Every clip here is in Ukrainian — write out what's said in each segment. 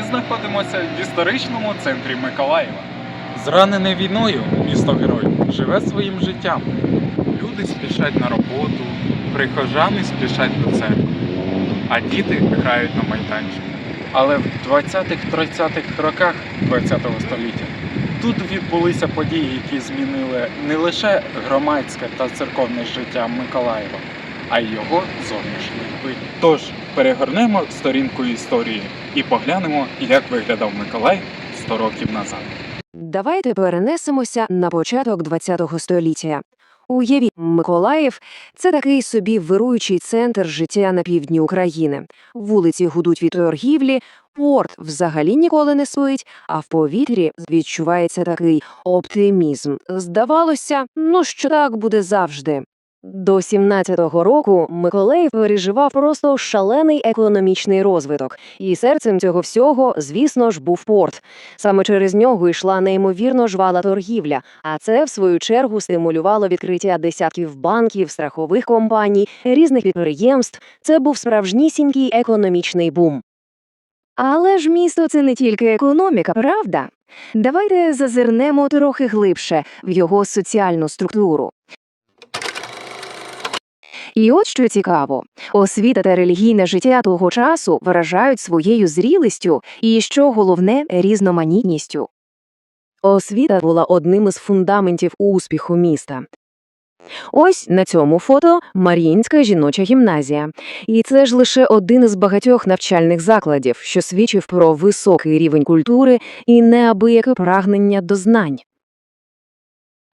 Ми знаходимося в історичному центрі Миколаєва. Зранене війною місто герой живе своїм життям. Люди спішать на роботу, прихожани спішать до церкви, а діти грають на майданчику. Але в 20-30-х роках ХХ століття тут відбулися події, які змінили не лише громадське та церковне життя Миколаєва, а й його зовнішній вид. Тож перегорнемо сторінку історії і поглянемо, як виглядав Миколаїв 100 років назад. Давайте перенесемося на початок ХХ століття. Уявіть, Миколаїв це такий собі вируючий центр життя на півдні України. Вулиці гудуть від торгівлі, порт взагалі ніколи не спить, а в повітрі відчувається такий оптимізм. Здавалося, ну що так буде завжди. До 17-го року Миколаїв переживав просто шалений економічний розвиток, і серцем цього всього, звісно ж, був порт. Саме через нього йшла неймовірно жвала торгівля, а це, в свою чергу, стимулювало відкриття десятків банків, страхових компаній, різних підприємств. Це був справжнісінький економічний бум. Але ж місто це не тільки економіка, правда? Давайте зазирнемо трохи глибше в його соціальну структуру. І от що цікаво, освіта та релігійне життя того часу вражають своєю зрілістю і, що головне, різноманітністю. Освіта була одним із фундаментів успіху міста. Ось на цьому фото Маріїнська жіноча гімназія. І це ж лише один із багатьох навчальних закладів, що свідчив про високий рівень культури і неабияке прагнення до знань.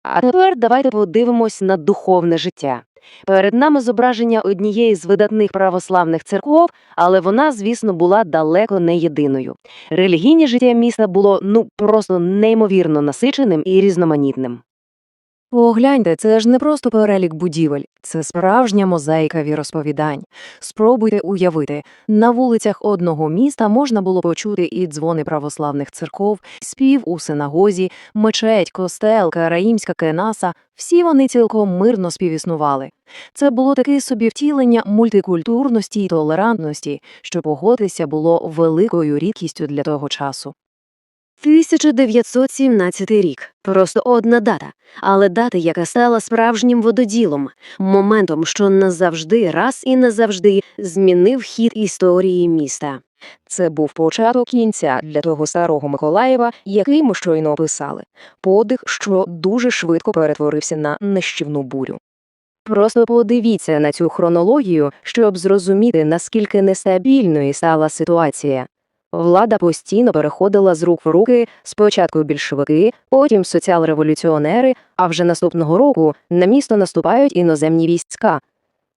А тепер давайте подивимось на духовне життя. Перед нами зображення однієї з видатних православних церков, але вона, звісно, була далеко не єдиною. Релігійне життя міста було ну просто неймовірно насиченим і різноманітним. Погляньте, це ж не просто перелік будівель, це справжня мозаїка віросповідань. Спробуйте уявити, на вулицях одного міста можна було почути і дзвони православних церков, спів у синагозі, мечеть, костел, караїмська кенаса – всі вони цілком мирно співіснували. Це було таке собі втілення мультикультурності й толерантності, що погодитися було великою рідкістю для того часу. 1917 рік. Просто одна дата, але дата, яка стала справжнім вододілом, моментом, що назавжди, раз і назавжди змінив хід історії міста. Це був початок кінця для того старого Миколаєва, який ми щойно описали. Подих, що дуже швидко перетворився на нищівну бурю. Просто подивіться на цю хронологію, щоб зрозуміти, наскільки нестабільною стала ситуація. Влада постійно переходила з рук в руки спочатку більшовики, потім соціал-революціонери, а вже наступного року на місто наступають іноземні війська.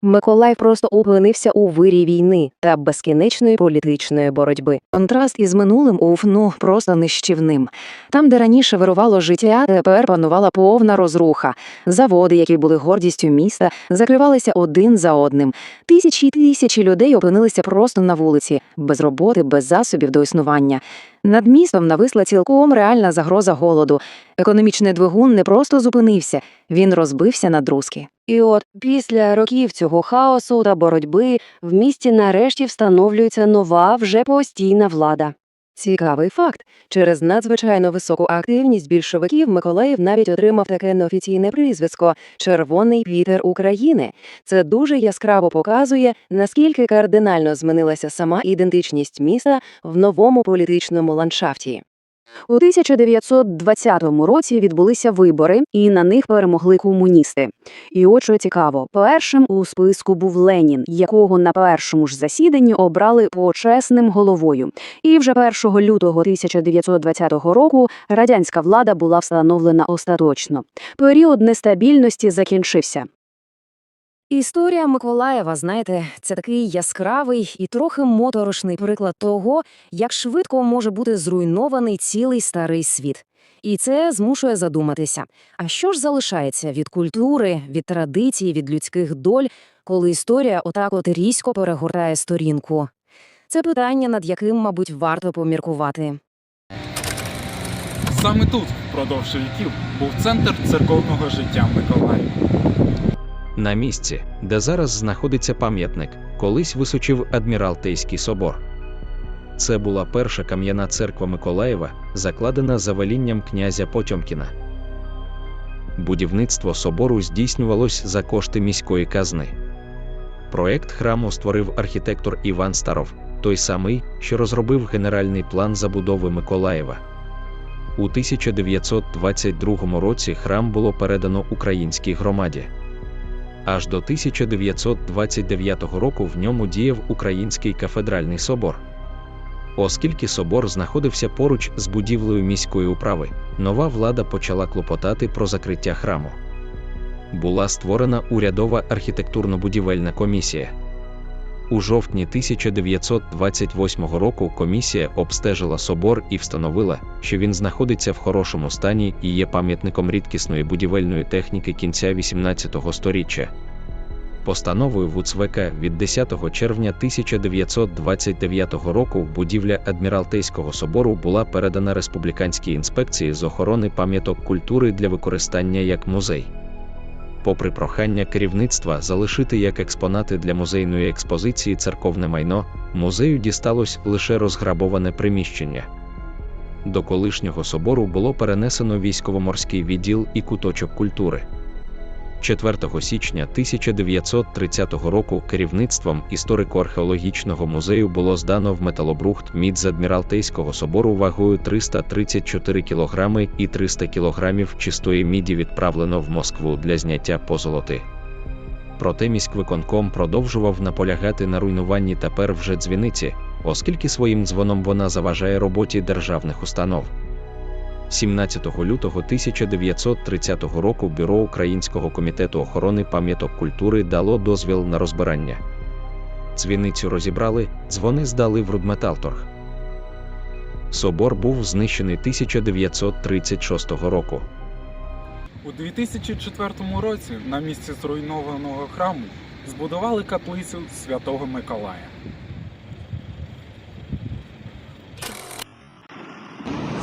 Миколаїв просто опинився у вирі війни та безкінечної політичної боротьби. Контраст із минулим був ну просто нищівним. Там, де раніше вирувало життя, тепер панувала повна розруха. Заводи, які були гордістю міста, закривалися один за одним. Тисячі й тисячі людей опинилися просто на вулиці, без роботи, без засобів до існування. Над містом нависла цілком реальна загроза голоду. Економічний двигун не просто зупинився, він розбився на друзки. І от після років цього хаосу та боротьби в місті нарешті встановлюється нова вже постійна влада. Цікавий факт. Через надзвичайно високу активність більшовиків Миколаїв навіть отримав таке неофіційне прізвисько Червоний Пітер України. Це дуже яскраво показує, наскільки кардинально змінилася сама ідентичність міста в новому політичному ландшафті. У 1920 році відбулися вибори, і на них перемогли комуністи. І от що цікаво, першим у списку був Ленін, якого на першому ж засіданні обрали почесним головою. І вже 1 лютого 1920 року радянська влада була встановлена остаточно. Період нестабільності закінчився. Історія Миколаєва, знаєте, це такий яскравий і трохи моторошний приклад того, як швидко може бути зруйнований цілий старий світ. І це змушує задуматися: а що ж залишається від культури, від традицій, від людських доль, коли історія отак от різко перегортає сторінку? Це питання, над яким, мабуть, варто поміркувати. Саме тут, впродовж віків, був центр церковного життя Миколаєва. На місці, де зараз знаходиться пам'ятник, колись височив Адміралтейський собор. Це була перша кам'яна церква Миколаєва, закладена за велінням князя Потьомкіна. Будівництво собору здійснювалось за кошти міської казни. Проект храму створив архітектор Іван Старов, той самий, що розробив генеральний план забудови Миколаєва. У 1922 році храм було передано українській громаді. Аж до 1929 року в ньому діяв Український кафедральний собор. Оскільки собор знаходився поруч з будівлею міської управи, нова влада почала клопотати про закриття храму. Була створена урядова архітектурно-будівельна комісія. У жовтні 1928 року комісія обстежила собор і встановила, що він знаходиться в хорошому стані і є пам'ятником рідкісної будівельної техніки кінця XVIII століття. Постановою ВУЦВК від 10 червня 1929 року будівля Адміралтейського собору була передана Республіканській інспекції з охорони пам'яток культури для використання як музей. Попри прохання керівництва залишити як експонати для музейної експозиції церковне майно, музею дісталось лише розграбоване приміщення. До колишнього собору було перенесено військово-морський відділ і куточок культури. 4 січня 1930 року керівництвом історико-археологічного музею було здано в металобрухт мідь з Адміралтейського собору вагою 334 кг і 300 кг чистої міді відправлено в Москву для зняття позолоти. Проте міськвиконком продовжував наполягати на руйнуванні тепер вже дзвіниці, оскільки своїм дзвоном вона заважає роботі державних установ. 17 лютого 1930 року Бюро Українського комітету охорони пам'яток культури дало дозвіл на розбирання. Дзвіницю розібрали, дзвони здали в Рудметалторг. Собор був знищений 1936 року. У 2004 році на місці зруйнованого храму збудували каплицю Святого Миколая.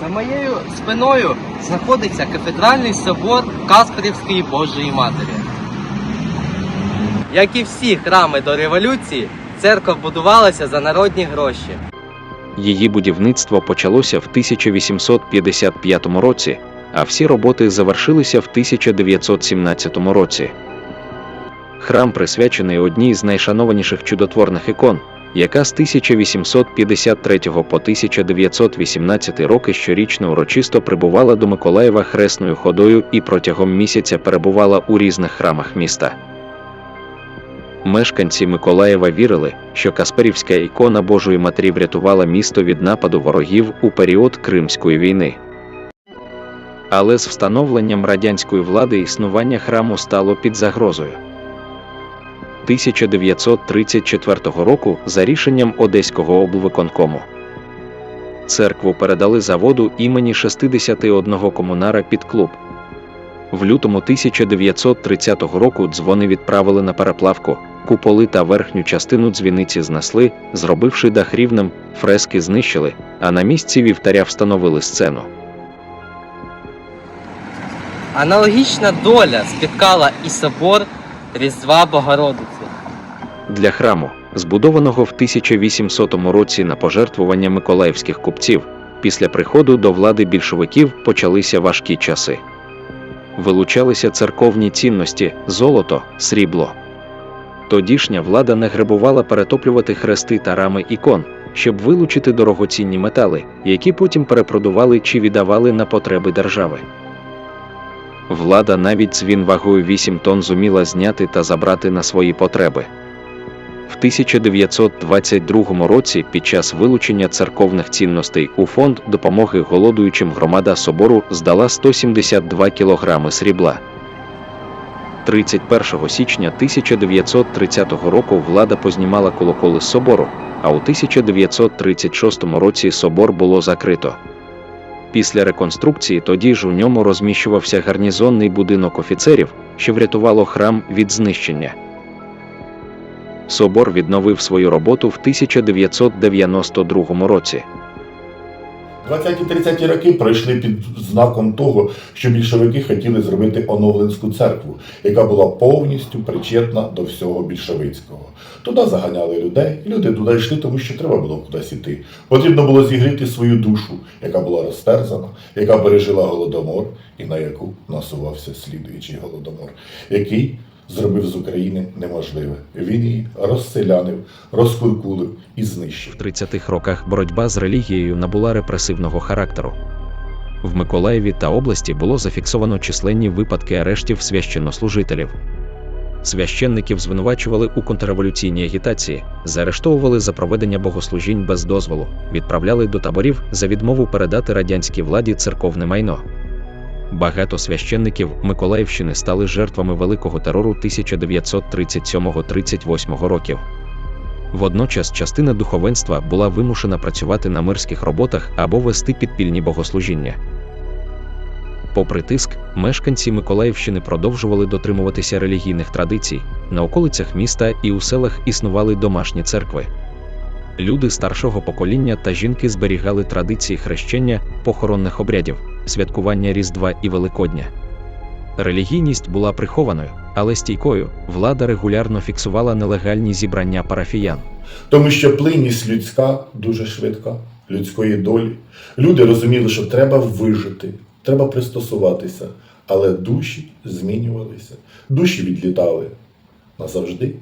За моєю спиною знаходиться кафедральний собор Каспарівської Божої Матері. Як і всі храми до революції, церква будувалася за народні гроші. Її будівництво почалося в 1855 році, а всі роботи завершилися в 1917 році. Храм присвячений одній з найшанованіших чудотворних ікон, яка з 1853 по 1918 роки щорічно урочисто прибувала до Миколаєва хресною ходою і протягом місяця перебувала у різних храмах міста. Мешканці Миколаєва вірили, що Касперівська ікона Божої Матері врятувала місто від нападу ворогів у період Кримської війни. Але з встановленням радянської влади існування храму стало під загрозою. 1934 року за рішенням Одеського облвиконкому. Церкву передали заводу імені 61 комунара під клуб. В лютому 1930 року дзвони відправили на переплавку, куполи та верхню частину дзвіниці знесли, зробивши дах рівнем, фрески знищили, а на місці вівтаря встановили сцену. Аналогічна доля спіткала і собор Різдва Богородиці. Для храму, збудованого в 1800 році на пожертвування миколаївських купців, після приходу до влади більшовиків почалися важкі часи. Вилучалися церковні цінності, золото, срібло. Тодішня влада не гребувала перетоплювати хрести та рами ікон, щоб вилучити дорогоцінні метали, які потім перепродували чи віддавали на потреби держави. Влада навіть дзвін вагою 8 тонн зуміла зняти та забрати на свої потреби. В 1922 році під час вилучення церковних цінностей у фонд допомоги голодуючим громада собору здала 172 кілограми срібла. 31 січня 1930 року влада познімала колоколи собору, а у 1936 році собор було закрито. Після реконструкції тоді ж у ньому розміщувався гарнізонний будинок офіцерів, що врятувало храм від знищення. Собор відновив свою роботу в 1992 році. 20-30 роки пройшли під знаком того, що більшовики хотіли зробити оновленську церкву, яка була повністю причетна до всього більшовицького. Туди заганяли людей, і люди туди йшли, тому що треба було кудись іти. Потрібно було зігріти свою душу, яка була розтерзана, яка пережила голодомор, і на яку насувався слідуючий голодомор, який зробив з України неможливе. Він її розселянив, розкуркулив і знищив. В 30-х роках боротьба з релігією набула репресивного характеру. В Миколаєві та області було зафіксовано численні випадки арештів священнослужителів. Священників звинувачували у контрреволюційній агітації, заарештовували за проведення богослужінь без дозволу, відправляли до таборів за відмову передати радянській владі церковне майно. Багато священників Миколаївщини стали жертвами великого терору 1937-38 років. Водночас частина духовенства була вимушена працювати на мирських роботах або вести підпільні богослужіння. Попри тиск, мешканці Миколаївщини продовжували дотримуватися релігійних традицій. На околицях міста і у селах існували домашні церкви. Люди старшого покоління та жінки зберігали традиції хрещення, похоронних обрядів, святкування Різдва і Великодня. Релігійність була прихованою, але стійкою влада регулярно фіксувала нелегальні зібрання парафіян. Тому що плинність людська дуже швидка, людської долі. Люди розуміли, що треба вижити, треба пристосуватися, але душі змінювалися, душі відлітали назавжди.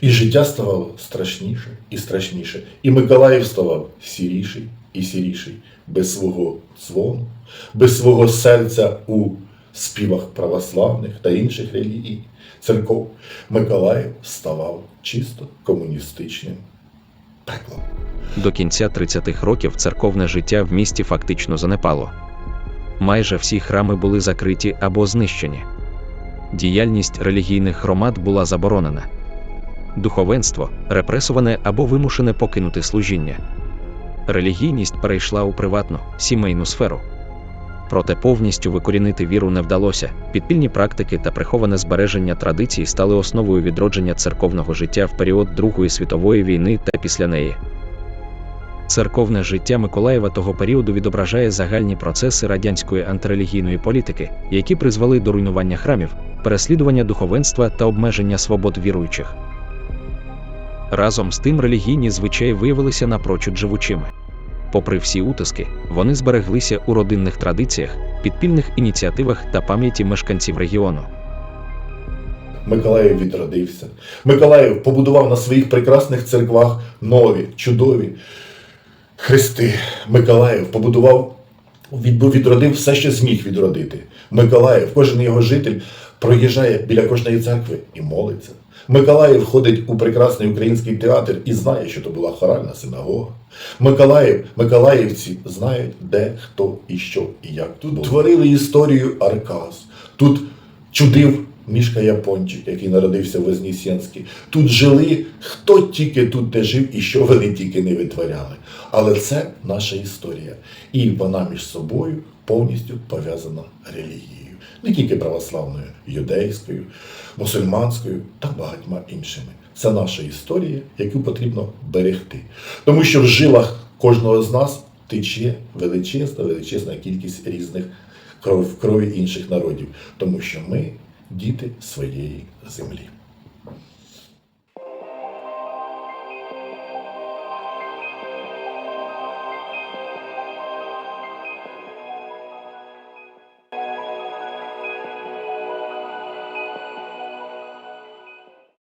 І життя ставало страшніше і страшніше. І Миколаїв ставав сіріший і сіріший, без свого дзвону, без свого серця у співах православних та інших релігій, церков. Миколаїв ставав чисто комуністичним пеклом. До кінця 30-х років церковне життя в місті фактично занепало. Майже всі храми були закриті або знищені. Діяльність релігійних громад була заборонена. Духовенство репресоване або вимушене покинути служіння. Релігійність перейшла у приватну, сімейну сферу. Проте повністю викорінити віру не вдалося. Підпільні практики та приховане збереження традицій стали основою відродження церковного життя в період Другої світової війни та після неї. Церковне життя Миколаєва того періоду відображає загальні процеси радянської антирелігійної політики, які призвели до руйнування храмів, переслідування духовенства та обмеження свобод віруючих. Разом з тим релігійні звичаї виявилися напрочуд живучими. Попри всі утиски, вони збереглися у родинних традиціях, підпільних ініціативах та пам'яті мешканців регіону. Миколаїв відродився. Миколаїв побудував на своїх прекрасних церквах нові, чудові хрести. Миколаїв побудував, від- відродив все, що зміг відродити. Миколаїв, кожен його житель проїжджає біля кожної церкви і молиться. Миколаїв ходить у прекрасний український театр і знає, що то була хоральна синагога. Миколаїв, Миколаївці знають, де, хто і що і як. Тут творили історію Аркас. Тут чудив Мішка Япончик, який народився в Вознесенській. Тут жили, хто тільки тут не жив і що вони тільки не витворяли. Але це наша історія. І вона між собою повністю пов'язана релігією. Не тільки православною, юдейською, мусульманською та багатьма іншими. Це наша історія, яку потрібно берегти. Тому що в жилах кожного з нас тече величезна, величезна кількість різних кров, крові інших народів, тому що ми діти своєї землі.